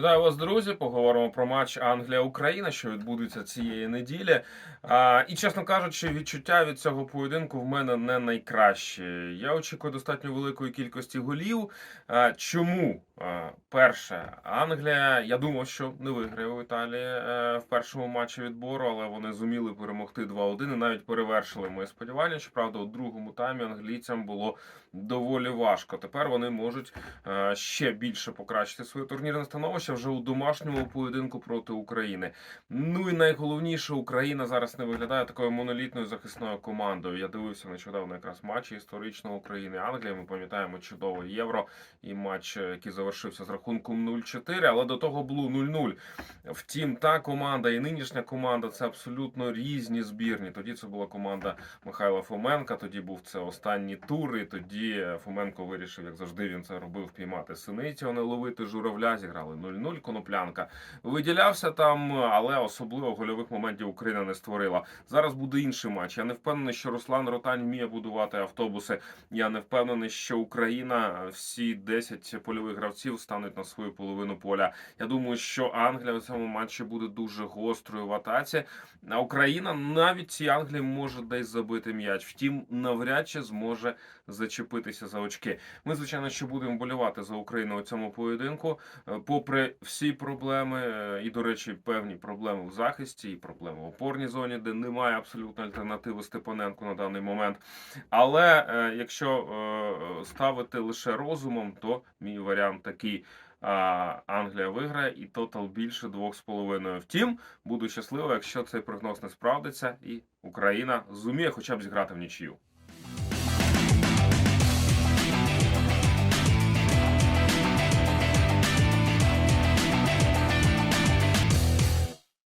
Вітаю вас, друзі. Поговоримо про матч Англія-Україна, що відбудеться цієї неділі. А, і чесно кажучи, відчуття від цього поєдинку в мене не найкраще. Я очікую достатньо великої кількості голів. А, чому? А, перше, Англія, я думав, що не виграє у Італії е, в першому матчі відбору, але вони зуміли перемогти 2-1 і навіть перевершили мої сподівання. Щоправда, у другому таймі англійцям було доволі важко. Тепер вони можуть е, ще більше покращити своє турнірне становище вже у домашньому поєдинку проти України. Ну і найголовніше, Україна зараз не виглядає такою монолітною захисною командою. Я дивився нещодавно якраз матчі історичного України Англії. Ми пам'ятаємо чудове євро і матч, е, який завершився з рахунком 0-4, але до того було 0-0. Втім, та команда і нинішня команда це абсолютно різні збірні. Тоді це була команда Михайла Фоменка. Тоді був це останній тур. І тоді Фоменко вирішив, як завжди він це робив, піймати синиці, а не ловити журавля. Зіграли 0-0, коноплянка. Виділявся там, але особливо гольових моментів Україна не створила. Зараз буде інший матч. Я не впевнений, що Руслан Ротань вміє будувати автобуси. Я не впевнений, що Україна всі 10 польових гравців стануть на свою половину поля. Я думаю, що Англія в цьому матчі буде дуже гострою в атаці. А Україна навіть цій Англії може десь забити м'яч. Втім, навряд чи зможе зачепитися за очки. Ми, звичайно, що будемо болювати за Україну у цьому поєдинку. Е, Попри всі проблеми, е, і, до речі, певні проблеми в захисті, і проблеми в опорній зоні, де немає абсолютно альтернативи Степаненку на даний момент. Але е, якщо ставити лише розумом, то мій варіант такий. А, Англія виграє і тотал більше двох з половиною. Втім, буду щасливий, якщо цей прогноз не справдиться, і Україна зуміє хоча б зіграти в нічию.